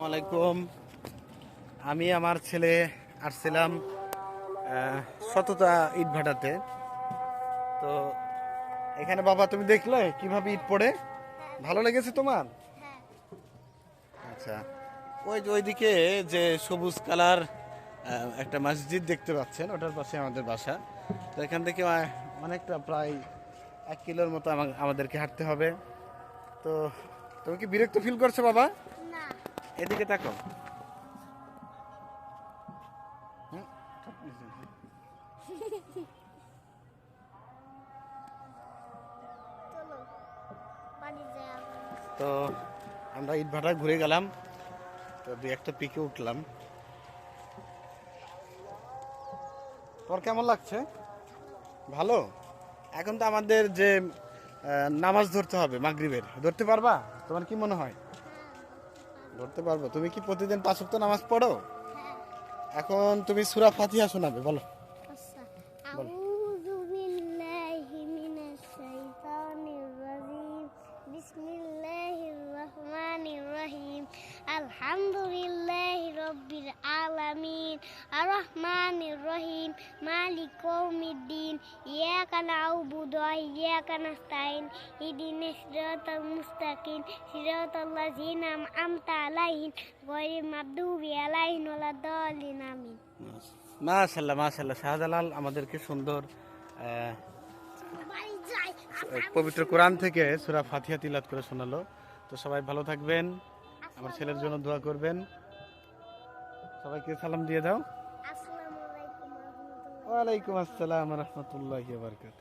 আলাইকুম। আমি আমার ছেলে আসছিলাম সততা ইট ভাটাতে। তো এখানে বাবা, তুমি দেখলে কীভাবে ইট পড়ে? ভালো লেগেছে তোমার? আচ্ছা ওই যে ওইদিকে যে সবুজ কালার একটা মসজিদ দেখতে পাচ্ছেন, ওটার পাশে আমাদের বাসা। তো এখান থেকে অনেকটা প্রায় এক কিলোর মতো আমা- আমাদেরকে হাঁটতে হবে। তো তুমি কি বিরক্ত ফিল করছ বাবা? এদিকে তাকাও। তো আমরা ইট ভাটা ঘুরে গেলাম তো দুই একটা পিকে উঠলাম। তোর কেমন লাগছে? ভালো? এখন তো আমাদের যে নামাজ ধরতে হবে মাগরিবের ধরতে পারবা? তোমার কি মনে হয়? ধরতে পারব। তুমি কি প্রতিদিন পাঁচ ওয়াক্ত নামাজ পড়ো? এখন তুমি সুরা ফাতিহা শোনাবে, বলো। রহিম। আলহামদুলিল্লাহি রাব্বিল আলামিন। আর রহমানির রহিম মালিক ইয়াউমিদ্দিন ইয়াকা না'বুদু ওয়া ইয়াকা নাস্তাইন ইহদিনাস সিরাতাল মুস্তাকিম সিরাতাল লাযিনা আন'আমতা আলাইহিম গায়রিল মাগদুবি আলাইহিম ওয়ালাদ-দাল্লিন আমিন মাশাল্লাহ মাশাল্লাহ শাহজালাল আমাদেরকে সুন্দর পবিত্র কোরআন থেকে সুরা ফাতিহা তিলাত করে শোনালো। তো সবাই ভালো থাকবেন আমার ছেলের জন্য দোয়া করবেন। সবাইকে সালাম দিয়ে দাও। ওয়ালাইকুম আসসালাম রহমতুল্লাহ বারকাত